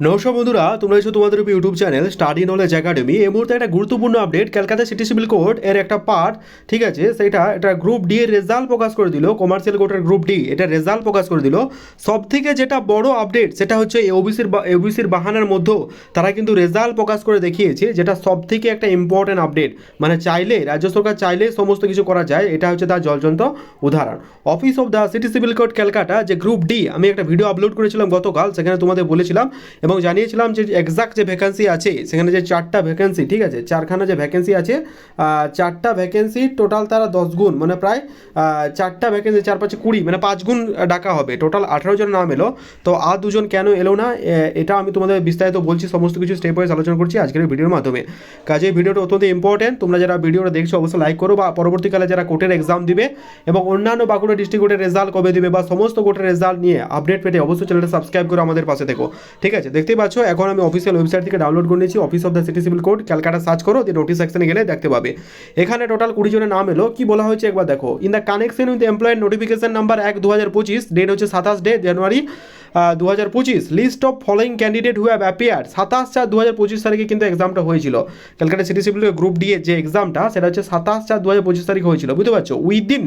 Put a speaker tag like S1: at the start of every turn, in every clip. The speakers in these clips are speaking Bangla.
S1: নমস্কার বন্ধুরা, তোমরা এসো তোমাদের YouTube channel study knowledge academy এই মুহূর্তে একটা গুরুত্বপূর্ণ update Calcutta city civil court এর একটা পার্ট ঠিক আছে? সেটা এটা গ্রুপ ডি এর রেজাল্ট প্রকাশ করে দিল কমার্শিয়াল কোর্টের গ্রুপ ডি এটা রেজাল্ট প্রকাশ করে দিল। সব থেকে যেটা বড় আপডেট সেটা হচ্ছে ওবিসির ওবিসির বাহানার মধ্যেও তারা কিন্তু রেজাল্ট প্রকাশ করে দেখিয়েছে, যেটা সব থেকে একটা ইম্পর্টেন্ট আপডেট মানে চাইলে, রাজ্য সরকার চাইলে সমস্ত কিছু করা যায়, এটা হচ্ছে তার জলজন্ত উদাহরণ। Office of the city civil court Calcutta যে গ্রুপ ডি আমি একটা ভিডিও আপলোড করেছিলাম গতকাল, সেখানে তোমাদের বলেছিলাম এবং জানিয়েছিলাম যে এক্সাক্ট যে ভ্যাকেন্সি আছে, সেখানে যে চারটা ভ্যাকেন্সি ঠিক আছে? চারখানা যে ভ্যাকেন্সি আছে চারটা ভ্যাকেন্সি টোটাল তারা দশ গুণ মানে প্রায় চারটা ভ্যাকেন্সি চার পাঁচে কুড়ি মানে পাঁচ গুণ ডাকা হবে। টোটাল আঠারো জন নাম এলো। তো আর দুজন কেন এলো না? এটা আমি তোমাদের বিস্তারিত বলছি, সমস্ত কিছু স্টেপ ওয়াইজ আলোচনা করছি আজকের ভিডিওর মাধ্যমে। কাজে ভিডিওটা অত্যন্ত ইম্পর্টেন্ট তোমরা যারা ভিডিওটা দেখছ, অবশ্যই লাইক করো বা পরবর্তীকালে যারা কোর্টের এক্সাম দিবে এবং অন্যান্য বাঁকুড়া ডিস্ট্রিক্ট কোর্টের রেজাল্ট কবে দিবে বা সমস্ত কোর্টের রেজাল্ট নিয়ে আপডেট পেতে অবশ্যই চ্যানেলটা সাবস্ক্রাইব করে আমাদের পাশে দেখো ঠিক আছে? দেখতেই পাচ্ছ, এখন আমি অফিসিয়াল ওয়েবসাইট থেকে ডাউনলোড করে নিয়েছি office of the city civil court Calcutta search করো, দিয়ে নোটিস সেকশনে গেলে দেখতে পাবে। এখানে টোটাল কুড়ি জনের নাম এলো। কি বলা হয়েছে একবার দেখো। In the connection with এমপ্লয়ের notification number এক দু হাজার পঁচিশ ডেট হচ্ছে সাতাশ ডে জানুয়ারি দু হাজার পঁচিশ list of following candidate who have appear সাতাশ চার দু হাজার পঁচিশ তারিখে কিন্তু এক্সামটা হয়েছিল। Calcutta city civil group D এর যে এক্সামটা সেটা হচ্ছে সাতাশ চার দু হাজার পঁচিশ তারিখে হয়েছিল। বুঝতে পারছ? উইদিন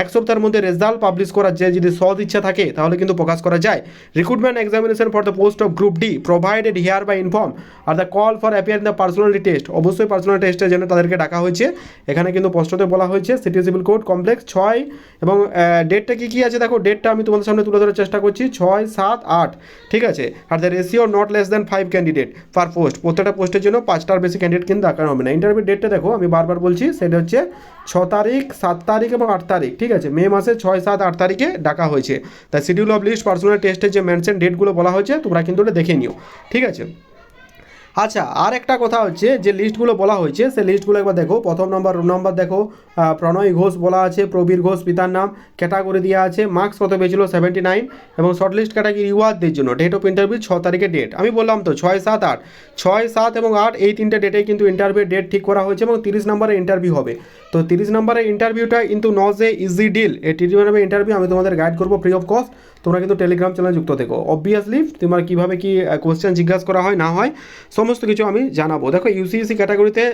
S1: এক সপ্তাহের মধ্যে রেজাল্ট পাবলিশ করার যে যদি সৎ ইচ্ছা থাকে, তাহলে কিন্তু প্রকাশ করা যায়। Recruitment examination for the post of group D provided here by inform are the call for appear in the personality test অবশ্যই পার্সোনাল টেস্টের জন্য তাদেরকে ডাকা হয়েছে। এখানে কিন্তু স্পষ্টতে বলা হয়েছে সিটি সিভিল কোড কমপ্লেক্স ছয় এবং ডেটটা কি কি আছে? দেখো ডেটটা আমি তোমাদের সামনে তুলে ধরার চেষ্টা করছি। ছয়, সাত আট। ঠিক আছে? আর the ratio not less than five candidate per post প্রত্যেকটা পোস্টের জন্য পাঁচটার বেশি ক্যান্ডিডেট কিন্তু দরকার হবে না। ইন্টারভিউ ডেটটা দেখো, আমি বারবার বলছি, সেটা হচ্ছে ছ তারিখ, সাত তারিখ এবং আট তারিখ। ঠিক আছে? মে মাসে ছয়, সাত, আট তারিখে ডাকা হয়েছে। তাই শিডিউল অফ লিস্ট পার্সোনাল টেস্টের যে মেনশন ডেটগুলো বলা হয়েছে, তোমরা কিন্তু ওটা দেখে নিও। ঠিক আছে? আচ্ছা আর একটা কথা হচ্ছে, যে লিস্টগুলো বলা হয়েছে, সেই লিস্টগুলো একবার দেখো। প্রথম নম্বর রোল নম্বর দেখো। প্রণয় ঘোষ বলা আছে, প্রবীর ঘোষ পিতার নাম, ক্যাটাগরি দেওয়া আছে, মার্কস কত পেয়েছিল? সেভেন্টি নাইন এবং শর্ট লিস্ট ক্যাটাগরি ইউয়ারদের জন্য ডেট অফ ইন্টারভিউ ছ তারিখে ডেট আমি বললাম তো, ছয় সাত আট। ছয় সাত এবং আট, এই তিনটে ডেটে কিন্তু ইন্টারভিউ ডেট ঠিক করা হয়েছে এবং তিরিশ নম্বরে ইন্টারভিউ হবে। তো তিরিশ নম্বরের ইন্টারভিউটা কিন্তু নজ এ ইজি ডিল এই তিরিশ নম্বরের ইন্টারভিউ আমি তোমাদের গাইড করব ফ্রি অফ কস্ট তোমরা কিন্তু টেলিগ্রাম চ্যানেল যুক্ত থেকো। অবভিয়াসলি তোমার কীভাবে কি কোয়েশ্চেন জিজ্ঞাসা করা হয়, না হয়। সমস্ত কিছু আমি জানাব। দেখো ইউসিএসি ক্যাটাগরিতে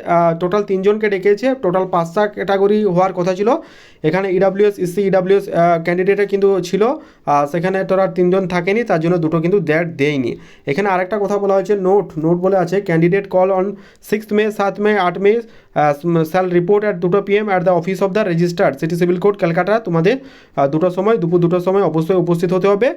S1: টোটাল তিনজনকে ডেকেছে টোটাল পাঁচটা ক্যাটাগরি হওয়ার কথা ছিল। এখানে ইডাব্লিউএস ইসি ইডাব্লিউএস ক্যান্ডিডেটে কিন্তু ছিল। সেখানে তোরা তিনজন থাকেনি, তার জন্য দুটো কিন্তু ডেট দেয়নি। এখানে আরেকটা কথা বলা হয়েছে নোট নোট বলে আছে candidate call on six May সাত মে আট মে স্যাল রিপোর্ট অ্যাট দুটো PM at the office of the registered city civil court Calcutta তোমাদের দুটোর সময়, দুপুর দুটোর সময় অবশ্যই উপস্থিত হতে হবে।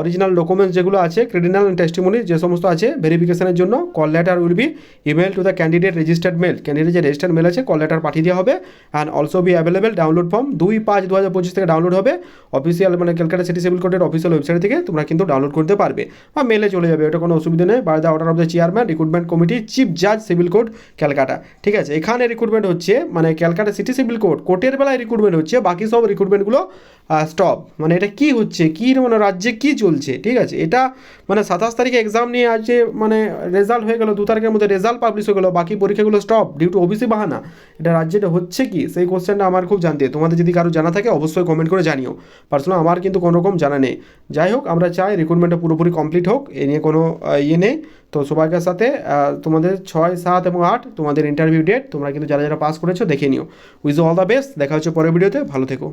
S1: অরিজিনাল ডকুমেন্টস যেগুলো আছে ক্রেডিনাল টেস্টিমনি যে সমস্ত আছে ভেরিফিকেশনের জন্য call letter will be email to the candidate registered mail candidate যে রেজিস্টার্ড মেল আছে কল লেটার পাঠিয়ে দেওয়া হবে and also be available download form দুই পাঁচ দু হাজার পঁচিশ থেকে ডাউনলোড হবে। অফিসিয়াল মানে ক্যালকাটা সিটি সিভিল কোর্টের অফিসিয়াল ওয়েবসাইট থেকে তোমরা কিন্তু ডাউনলোড করতে পারবে বা মেলে চলে যাবে, ওটা কোনো অসুবিধা নেই। By the order of the chairman recruitment committee chief জাজ সিভিল কোর্ট ক্যালকাটা ঠিক আছে, এখানে রিক্রুটমেন্ট হচ্ছে মানে ক্যালকাটা সিটি সিভিল কোড কোর্টের বেলায় রিক্রুটমেন্ট হচ্ছে, বাকি সব রিক্রুটমেন্টগুলো স্টপ মানে এটা কি হচ্ছে, কি মানে রাজ্যে কী চলছে? ঠিক আছে, এটা মানে সাতাশ তারিখে এক্সাম নিয়ে আজ মানে রেজাল্ট হয়ে গেল, দু তারিখের মধ্যে রেজাল্ট পাবলিশ হয়ে গেলো, বাকি পরীক্ষাগুলো স্টপ ডিউ টু ওবিসি বাহানা। এটা রাজ্যেটা হচ্ছে কি? সেই কোশ্চেনটা আমার খুব জানতে তোমাদের যদি কারও জানা থাকে, অবশ্যই কমেন্ট করে জানিও। পার্সোনাল আমার কিন্তু কোনো রকম জানা নেই। যাই হোক, আমরা চাই রিক্রুটমেন্টটা পুরোপুরি কমপ্লিট হোক। এ নিয়ে কোনো ইয়ে নেই। তো সবাইকার সাথে তোমাদের ছয়, সাত এবং আট, তোমাদের ইন্টারভিউ ডেট তোমরা কিন্তু যারা যারা পাস করেছ, দেখে নিও। উইজ অল দ্য বেস্ট দেখা হচ্ছে পরের ভিডিওতে ভালো থেকো।